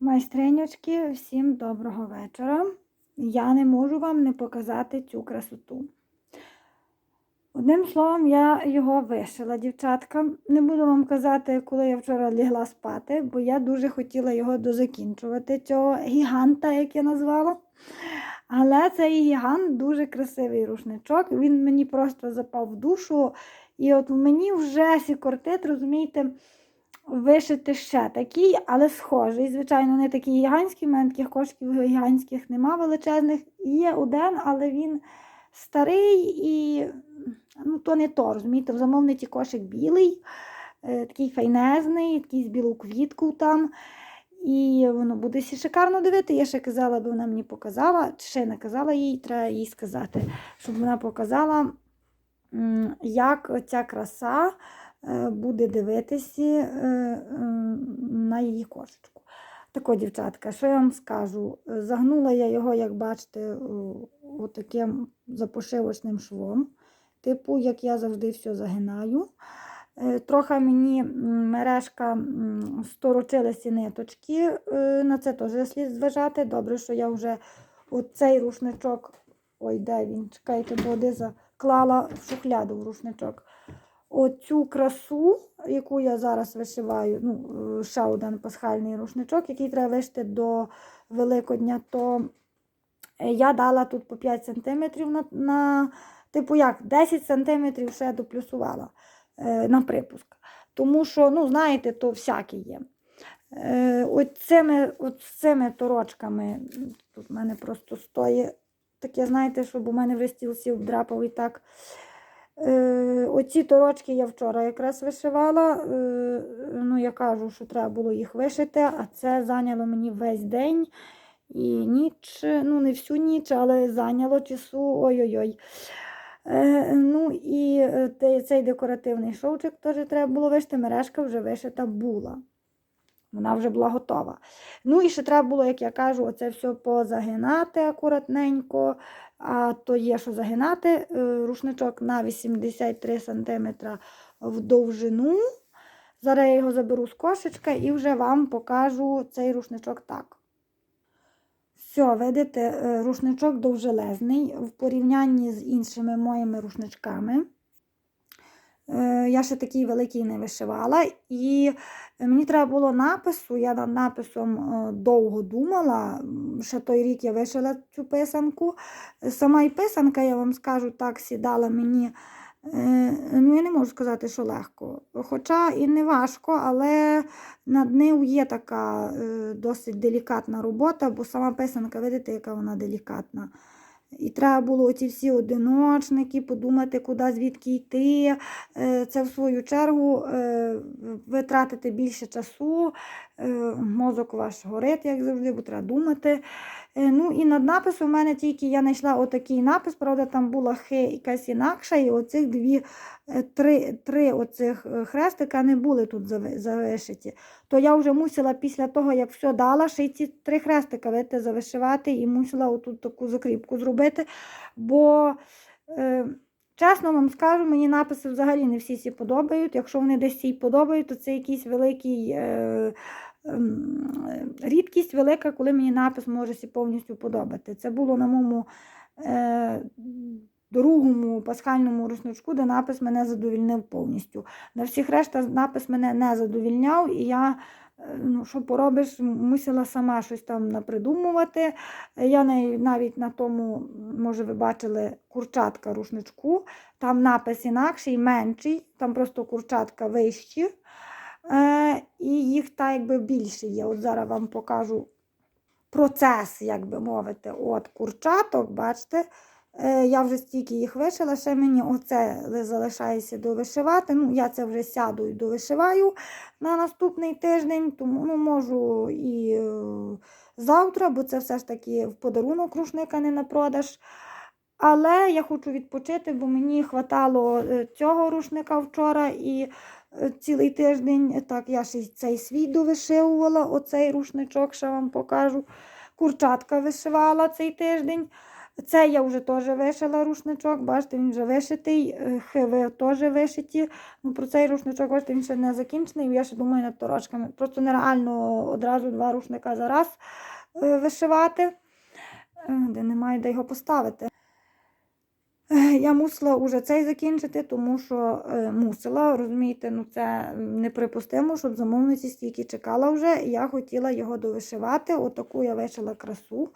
Майстринючки, всім доброго вечора. Я не можу вам не показати цю красоту. Одним словом, я його вишила, дівчатка. Не буду вам казати, коли я вчора лягла спати, бо я дуже хотіла його дозакінчувати, цього гіганта, як я назвала. Але цей гігант дуже красивий рушничок. Він мені просто запав в душу. І от мені вже сікортить, розумієте, вишити ще такий, але схожий. Звичайно, не такий гігантський, в мене таких кошиків гігантських нема величезних. Є один, але він старий і ну, то не то, розумієте, в замовниці кошик білий, е, такий файнезний, такий з білу квітку там. І воно буде сі шикарно дивити. Я ще казала, би вона мені показала, чи ще не казала їй, треба їй сказати, щоб вона показала, як ця краса буде дивитися е, е, на її кошечку. Тако, дівчатка, що я вам скажу? Загнула я його, як бачите, отаким запошивочним швом. Типу, як я завжди все загинаю. Е, Трохи мені мережка сторочилися ниточки, е, на це теж слід зважати. Добре, що я вже оцей рушничок, ой, де він, чекайте, бо заклала в шухляду в рушничок. Оцю красу, яку я зараз вишиваю, ну, е, ще один пасхальний рушничок, який треба вишити до Великодня, то е, я дала тут по 5 см на, на типу як, 10 см ще доплюсувала е, на припуск. Тому що, ну, знаєте, то всяке є. Е, от цими, от цими торочками, тут в мене просто стоїть таке, знаєте, щоб у мене в стіл сів драпав і так. Е, оці торочки я вчора якраз вишивала. Е, ну, я кажу, що треба було їх вишити, а це зайняло мені весь день і ніч, ну не всю ніч, але зайняло часу. Ой-ой-ой. Е, ну і цей декоративний шовчик теж треба було вишити. Мережка вже вишита була. Вона вже була готова. Ну і ще треба було, як я кажу, оце все позагинати акуратненько. А то є, що загинати е, рушничок на 83 см в довжину. Зараз я його заберу з кошечка і вже вам покажу цей рушничок так. Все, видите, е, рушничок довжелезний в порівнянні з іншими моїми рушничками. Е, Я ще такий великий не вишивала. І мені треба було напису. Я над написом е, довго думала. Ще той рік я вишила цю писанку. Сама і писанка, я вам скажу, так сідала мені. е, Ну, я не можу сказати, що легко. Хоча і не важко, але над ним є така е, досить делікатна робота, бо сама писанка, видите, яка вона делікатна. І треба було оці всі одиночники, подумати, куди звідки йти. Е, Це в свою чергу е, витратити більше часу, мозок ваш горить, як завжди, бо треба думати. Е, Ну і над написом у мене тільки я знайшла отакий напис, правда, там була хи якась інакша, і оцих дві, е, три, три оцих е, хрестика не були тут завишиті. То я вже мусила після того, як все дала, ще й ці три хрестика видите, завишивати і мусила отут таку закріпку зробити. Бо, е, чесно вам скажу, мені написи взагалі не всі ці подобають. Якщо вони десь всі подобають, то це якийсь великий. Е, ем, рідкість велика, коли мені напис може сі повністю подобати. Це було на моєму е, другому пасхальному рушничку, де напис мене задовільнив повністю. На всіх решта напис мене не задовільняв, і я, е, ну, що поробиш, мусила сама щось там напридумувати. Я навіть на тому, може, ви бачили курчатка рушничку, там напис інакший, менший, там просто курчатка вищі. Е, і їх так якби більше є. От зараз вам покажу процес, як би мовити, от курчаток, бачите, я вже стільки їх вишила, ще мені оце залишається довишивати. Ну, я це вже сяду і довишиваю на наступний тиждень, тому ну, можу і е, завтра, бо це все ж таки в подарунок рушника не на продаж. Але я хочу відпочити, бо мені хватало е, цього рушника вчора і е, цілий тиждень. Так, я ще цей свій довишивувала, оцей рушничок, ще вам покажу. Курчатка вишивала цей тиждень. Це я вже теж вишила рушничок, бачите, він вже вишитий, е, хиви теж вишиті. Ну, про цей рушничок, бачите, він ще не закінчений, я ще думаю над торочками. Просто нереально одразу два рушника за раз е, вишивати, е, де немає де його поставити. Я мусила уже цей закінчити, тому що е, мусила, розумієте, ну це неприпустимо, щоб замовниці стільки чекала вже. Я хотіла його довишивати. Отаку я вишила красу.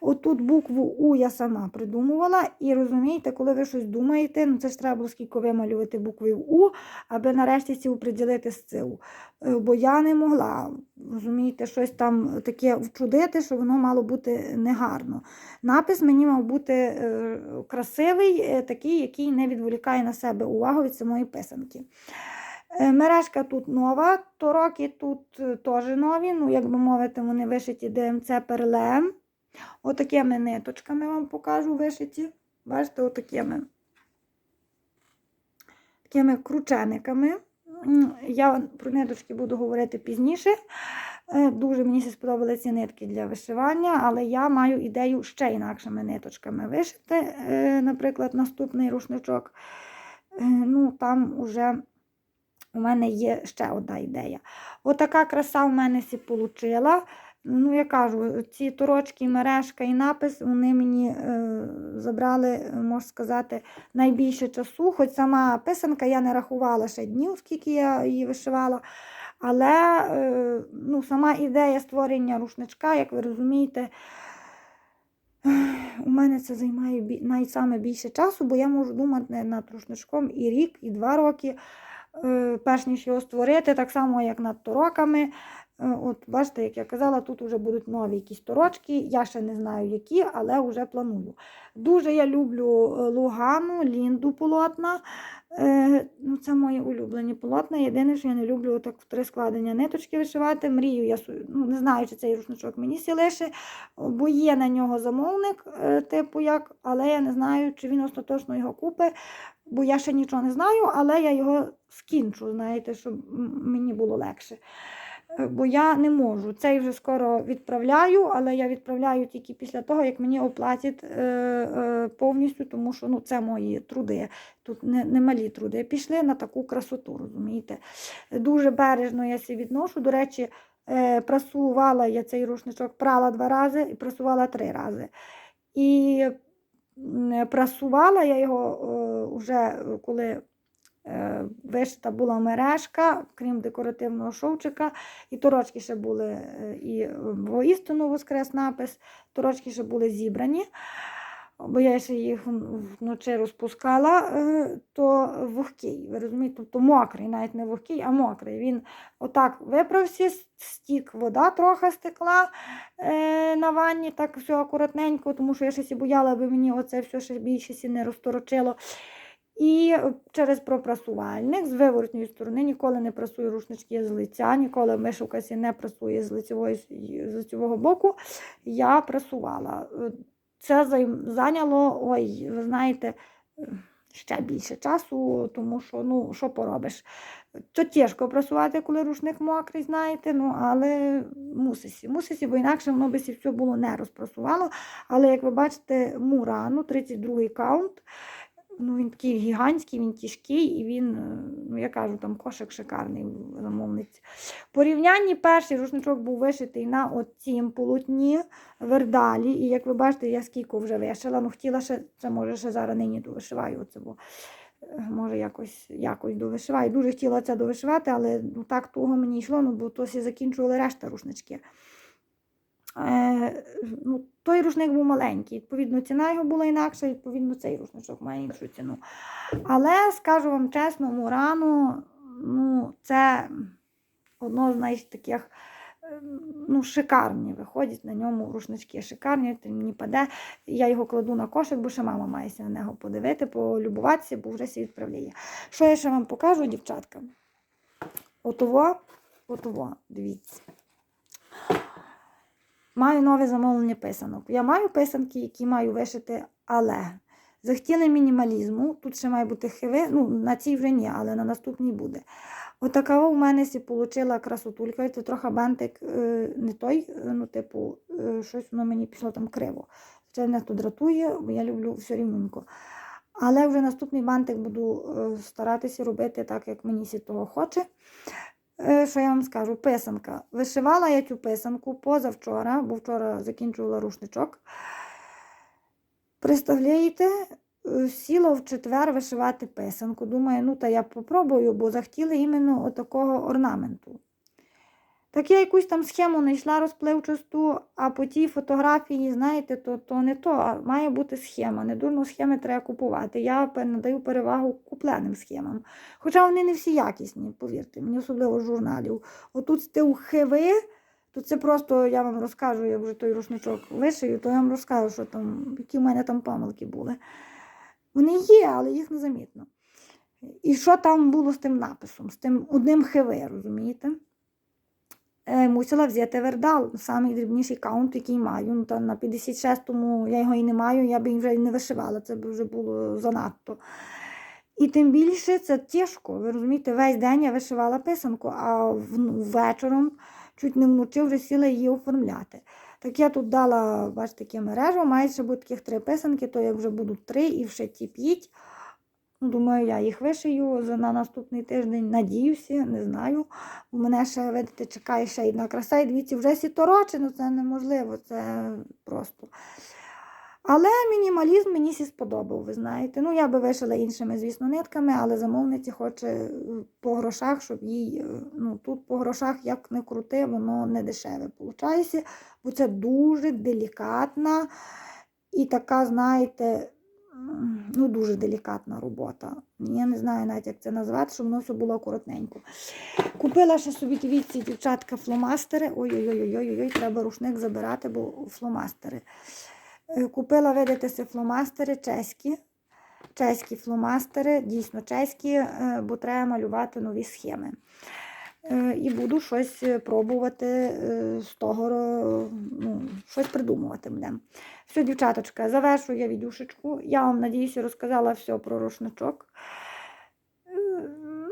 Отут букву У я сама придумувала. І розумієте, коли ви щось думаєте, ну це ж треба було скільки вималювати буквою У, аби нарешті ці приділити з ЦУ. Е, Бо я не могла, розумієте, щось там таке вчудити, що воно мало бути негарно. Напис мені мав бути е, красивий, е, такий, який не відволікає на себе увагу від самої писанки. Е, Мережка тут нова, тороки тут е, теж нові, ну, як би мовити, вони вишиті ДМЦ перлем. Отакими ниточками вам покажу вишиті. Бачите, отакими такими кручениками. Я про ниточки буду говорити пізніше. Е, Дуже мені сподобали ці нитки для вишивання, але я маю ідею ще інакшими ниточками вишити. Е, Наприклад, наступний рушничок. Е, Ну, там уже у мене є ще одна ідея. Отака краса у мене сі получила. Ну, я кажу, ці торочки, мережка і напис вони мені е, забрали, можна сказати, найбільше часу. Хоч сама писанка я не рахувала ще днів, скільки я її вишивала. Але е, ну, сама ідея створення рушничка, як ви розумієте, у мене це займає найсаме більше часу, бо я можу думати над рушничком і рік, і два роки, е, перш ніж його створити, так само, як над тороками. Е, От бачите, як я казала, тут вже будуть нові якісь торочки. Я ще не знаю, які, але вже планую. Дуже я люблю е, Лугану, Лінду полотна. Е, ну, це мої улюблені полотна. Єдине, що я не люблю так в три складення ниточки вишивати. Мрію, я ну, не знаю, чи цей рушничок мені сі лише, бо є на нього замовник, типу як, але я не знаю, чи він остаточно його купить, бо я ще нічого не знаю, але я його скінчу, знаєте, щоб мені було легше. Е, Бо я не можу. Цей вже скоро відправляю, але я відправляю тільки після того, як мені оплатять е, е, повністю, тому що ну, це мої труди. Тут не, не малі труди. Пішли на таку красоту, розумієте. Дуже бережно я сі відношу. До речі, е, прасувала я цей рушничок, прала два рази і прасувала три рази. І прасувала я його вже коли е, вишита була мережка, крім декоративного шовчика, і торочки ще були, е, і воістину воскрес напис, торочки ще були зібрані. Бо я ще їх вночі розпускала, е, то вогкий, ви розумієте, тобто мокрий, навіть не вогкий, а мокрий. Він отак виправся, стік, вода трохи стекла е, на ванні, так все акуратненько, тому що я ще сі бояла, аби мені оце все ще більше не розторочило. І через пропрасувальник з виворотньої сторони ніколи не прасую рушнички з лиця, ніколи вишивка сі не прасує з, лицевої, з лицевого боку. Я прасувала. Е, Це зайняло, ой, ви знаєте, е, ще більше часу, тому що, ну, що поробиш? То тяжко прасувати, коли рушник мокрий, знаєте, ну, але мусисі. Мусисі, бо інакше воно би все було не розпрасувало. Але як ви бачите, Мурану, 32-й каунт, ну, він такий гігантський, він тяжкий, і він, е, ну я кажу, там кошик шикарний замовниці. В порівнянні перший рушничок був вишитий на цім полотні вердалі. І як ви бачите, я скільки вже вишила. Ну, хотіла ще, це може ще зараз нині довишиваю оце, бо е, може якось, якось довишиваю. Дуже хотіла це довишивати, але ну, так туго мені йшло, ну, бо то всі закінчували решта рушнички. Е, ну, той рушник був маленький, відповідно, ціна його була інакша, відповідно, цей рушничок має іншу ціну. Але скажу вам чесно, Мурану, ну, це одно з найш таких е, ну, шикарні виходять на ньому рушнички. Шикарні, мені паде. Я його кладу на кошик, бо ще мама має на нього подивити, полюбуватися, бо вже сі відправляє. Що я ще вам покажу, дівчатка? Отово, отово, дивіться. Маю нове замовлення писанок. Я маю писанки, які маю вишити, але захотіли мінімалізму. Тут ще має бути хиви, ну, на цій вже ні, але на наступній буде. Отакава у мене сі получила красотулька. Це трохи бантик е, не той, е, ну, типу, е, щось воно мені пішло там криво. ще не то дратує, бо я люблю все рівненько. Але вже наступний бантик буду старатися робити так, як мені сі того хоче. Е, Що я вам скажу? Писанка. Вишивала я цю писанку позавчора, бо вчора закінчувала рушничок. Представляєте, е, сіла в четвер вишивати писанку. Думаю, ну та я попробую, бо захотіли іменно отакого орнаменту. Так я якусь там схему знайшла розпливчасту, а по тій фотографії, знаєте, то, то не то, а має бути схема. Недурно схеми треба купувати. Я надаю перевагу купленим схемам. Хоча вони не всі якісні, повірте, мені особливо з журналів. Отут стив хиви, то це просто я вам розкажу, я вже той рушничок вишию, то я вам розкажу, що там, які в мене там помилки були. Вони є, але їх незамітно. І що там було з тим написом, з тим одним хиви, розумієте? Е, Мусила взяти вердал, самий дрібніший каунт, який маю. Ну, та на 56-му я його і не маю, я б вже і не вишивала, це б вже було занадто. І тим більше це тяжко. Ви розумієте, весь день я вишивала писанку, а в- вечором, чуть не вночі, вже сіла її оформляти. Так я тут дала, бачите, таке мережу, має ще бути таких три писанки, то як вже будуть три і вже ті п'ять. Ну, Думаю, я їх вишию на наступний тиждень. Надіюся, не знаю. У мене ще, видите, чекає ще одна краса, і дивіться, вже сітороче, ну це неможливо, це просто. Але мінімалізм мені сі сподобав, ви знаєте. Ну, я би вишила іншими, звісно, нитками, але замовниці хоче е, по грошах, щоб їй, е, ну, тут по грошах, як не крути, воно не дешеве виходить, бо це дуже делікатна і така, знаєте, ну, дуже делікатна робота. Я не знаю навіть, як це назвати, щоб воно все було коротненько. Купила ще собі дивіться, дівчатка, фломастери. Ой-ой-ой, треба рушник забирати, бо фломастери. Е, Купила, видите, це фломастери чеські. Чеські фломастери, дійсно чеські, е, бо треба малювати нові схеми. Е, І буду щось е, пробувати е, з того, ну, щось придумувати будемо. Все, дівчаточка, завершу я відюшечку. Я вам, надіюся, розказала все про рушничок.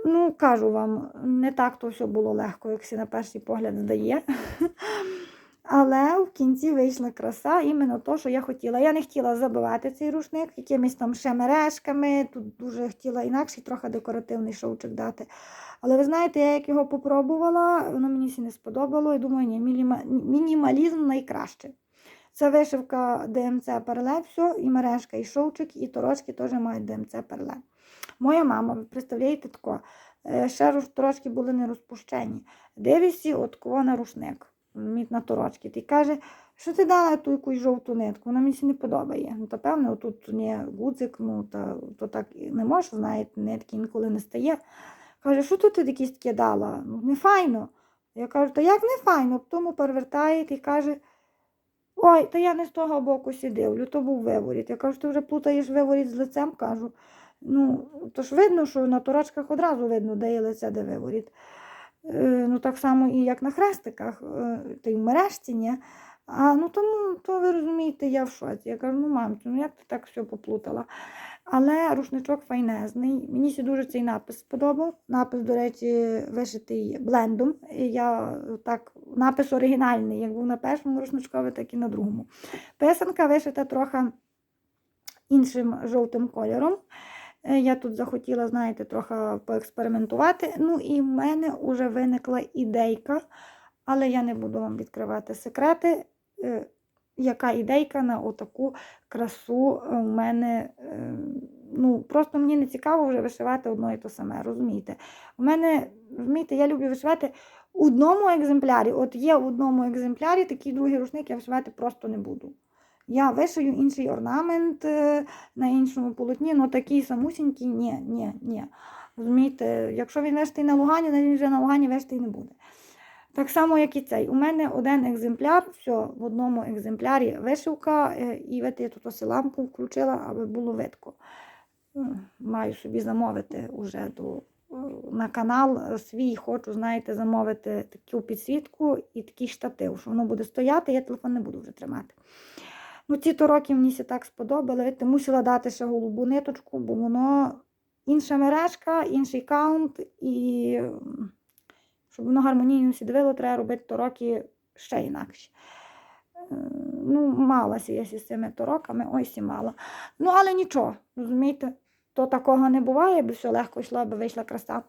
Ну, кажу вам, не так то все було легко, як всі на перший погляд здає. Але в кінці вийшла краса, іменно то, що я хотіла. Я не хотіла забивати цей рушник якимись там ще мережками. Тут дуже хотіла інакший, трохи декоративний шовчик дати. Але ви знаєте, я як його попробувала, воно мені сі не сподобало. І думаю, ні, мініма- мінімалізм найкраще. Це вишивка ДМЦ перле, все, і мережка, і шовчик, і торочки теж мають ДМЦ перле. Моя мама, ви представляєте тако, е, ще торочки були не розпущені. Дивишся, от кого на рушник, на торочки. Ти каже, що ти дала ту якусь жовту нитку, вона мені не подобає. Ну, то певно, отут не гудзик, ну та то так не можеш, знаєте, нитки інколи не стає. Каже, що тут ти якісь таке дала? Ну, не файно. Я кажу, та як не файно? Тому перевертає і каже, ой, та я не з того боку сидивлю, то був виворіт. Я кажу, ти вже плутаєш виворіт з лицем, кажу. Ну, то ж видно, що на торочках одразу видно, де є лице, де виворіт. Е, ну, так само і як на хрестиках, е, та й в мережці. А ну тому, то ви розумієте, я в шоці. Я кажу, ну мамцю, ну як ти так все поплутала? Але рушничок файнезний. Мені ще дуже цей напис сподобав. Напис, до речі, вишитий блендом. Я так, напис оригінальний, як був на першому рушничкові, так і на другому. Писанка вишита трохи іншим жовтим кольором. Е, Я тут захотіла, знаєте, трохи поекспериментувати. Ну і в мене вже виникла ідейка, але я не буду вам відкривати секрети. е, Яка ідейка на отаку красу у мене. е, Ну, просто мені не цікаво вже вишивати одно і те саме, розумієте? У мене, розумієте, я люблю вишивати у одному екземплярі. От є в одному екземплярі такий другий рушник, я вишивати просто не буду. Я вишию інший орнамент е, на іншому полотні, але такий самусінький, ні, ні, ні. Розумієте, якщо він вештий на Лугані, то він вже на Лугані вештий не буде. Так само, як і цей. У мене один екземпляр, все, в одному екземплярі вишивка, е, і от я тут ось лампу включила, аби було видко. Маю собі замовити уже до, е, на канал свій, хочу, знаєте, замовити таку підсвітку і такий штатив, що воно буде стояти, я телефон не буду вже тримати. Ну, ці то роки мені все так сподобали. Ти мусила дати ще голубу ниточку, бо воно інша мережка, інший каунт, і щоб воно гармонійно сідвило, треба робити то роки ще інакше. Ну, малася я з цими тороками, ось і мала. Ну, але нічого, розумієте, то такого не буває, би все легко йшло, аби вийшла краса.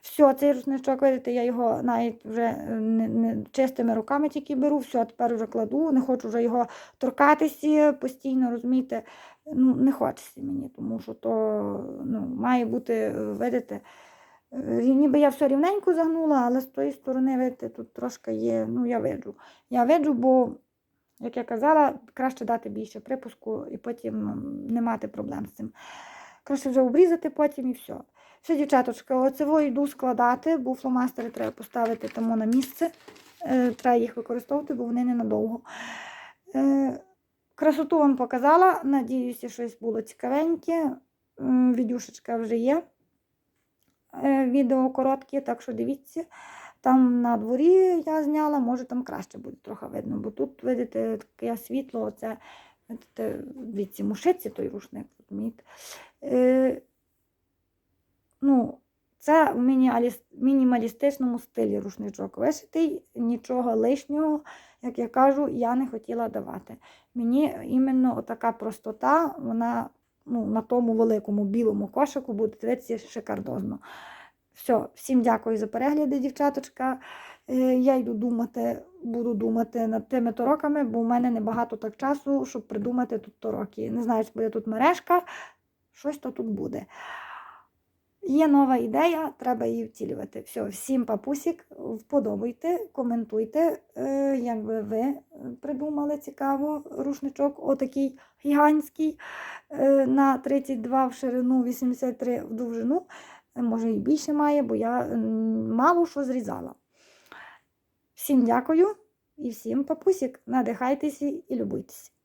Все, цей рушничок, видите, я його навіть вже е, не, не чистими руками тільки беру, все, тепер вже кладу, не хочу вже його торкатися постійно, розумієте, ну, не хочеться мені, тому що то ну, має бути, е, видите, ніби я все рівненько загнула, але з тої сторони, видите, тут трошки є, ну, я виджу. Я виджу, бо, як я казала, краще дати більше припуску і потім не мати проблем з цим. Краще вже обрізати потім і все. Все, дівчаточка, оцево йду складати, бо фломастери треба поставити тому на місце. Е, треба їх використовувати, бо вони ненадовго. Е, красоту вам показала. Надіюся, щось було цікавеньке. Відюшечка вже є. Е, відео короткі, так що дивіться. Там на дворі я зняла, може там краще буде трохи видно, бо тут, видите, таке світло, оце, дивіться, мушиці той рушник. Е, ну, це в мінімалістичному стилі рушничок вишитий, нічого лишнього, як я кажу, я не хотіла давати. Мені іменно така простота, вона ну, на тому великому білому кошику буде дивитися шикардозно. Все, всім дякую за перегляди, дівчаточка. Е, Я йду думати, буду думати над тими тороками, бо в мене небагато так часу, щоб придумати тут тороки. Не знаю, чи буде тут мережка, щось то тут буде. Є нова ідея, треба її втілювати. Все, всім папусік, вподобайте, коментуйте, е, як би ви придумали цікаво рушничок, отакий гігантський е, на 32 в ширину, 83 в довжину. Е, Може і більше має, бо я мало що зрізала. Всім дякую і всім папусік. Надихайтеся і любуйтесь.